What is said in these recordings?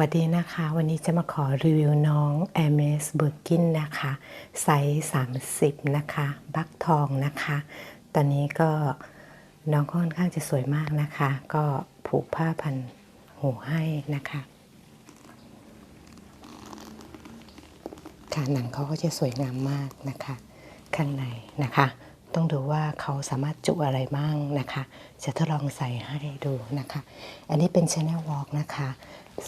วัสดีนะคะ วันนี้จะมาขอรีวิวน้อง a m e s b i r k i n นะคะไซส์30 นะคะ บักทองนะคะ ตอนนี้ก็น้องค่อนข้างจะสวยมากนะคะ ก็ผูกผ้าพันหูให้นะคะค่ะหนังเขาก็จะสวยงามมากนะคะ ข้างในนะคะ ต้องดูว่าเขาสามารถจุอะไรบ้างนะคะ จะทดลองใส่ให้ดูนะคะ อันนี้เป็น Channel Walk นะคะ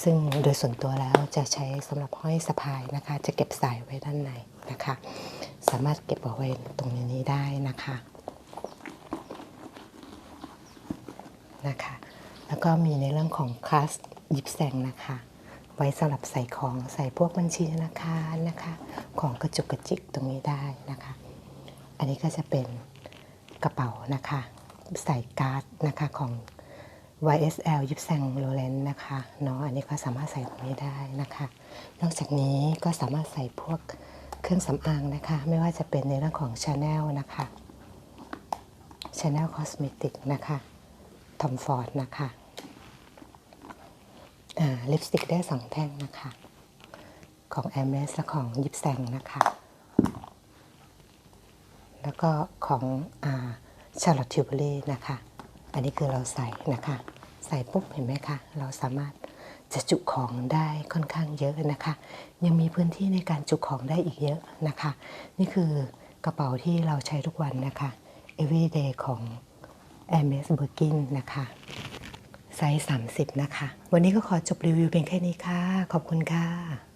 ซึ่งโดยส่วนตัวแล้วจะใช้สำหรับห้อยสะพายนะคะ จะเก็บสายไว้ด้านในนะคะ สามารถเก็บเอาไว้ตรงนี้ได้นะคะนะคะ แล้วก็มีในเรื่องของคลาสยิบแซงนะคะ ไว้สำหรับใส่ของใส่พวกบัญชีธนาคารนะคะ ของกระจุกกระจิกตรงนี้ได้นะคะ อันนี้ก็จะเป็นกระเป๋านะคะใส่การ์ดนะคะของ YSL ยิปแซงโรเลนนะคะเนาะอันนี้ก็สามารถใส่ตรงนี้ได้นะคะ นอกจากนี้ก็สามารถใส่พวกเครื่องสำอางนะคะ ไม่ว่าจะเป็นในเรื่องของ Chanel นะคะ Chanel Cosmetic นะคะ Tom Ford นะคะลิปสติกได้สองแท่งนะคะ ของ m อ s และของยิปแซงนะคะ แล้วก็ของชาร์ลอตทิวเบอรี่นะคะ อันนี้คือเราใส่นะคะ ใส่ปุ๊บเห็นไหมคะ เราสามารถจะจุของได้ค่อนข้างเยอะนะคะ ยังมีพื้นที่ในการจุของได้อีกเยอะนะคะ นี่คือกระเป๋าที่เราใช้ทุกวันนะคะ everyday ของ a m e s b i r k i n นะคะไซส์30 นะคะ วันนี้ก็ขอจบรีวิวเพียงแค่นี้ค่ะ ขอบคุณค่ะ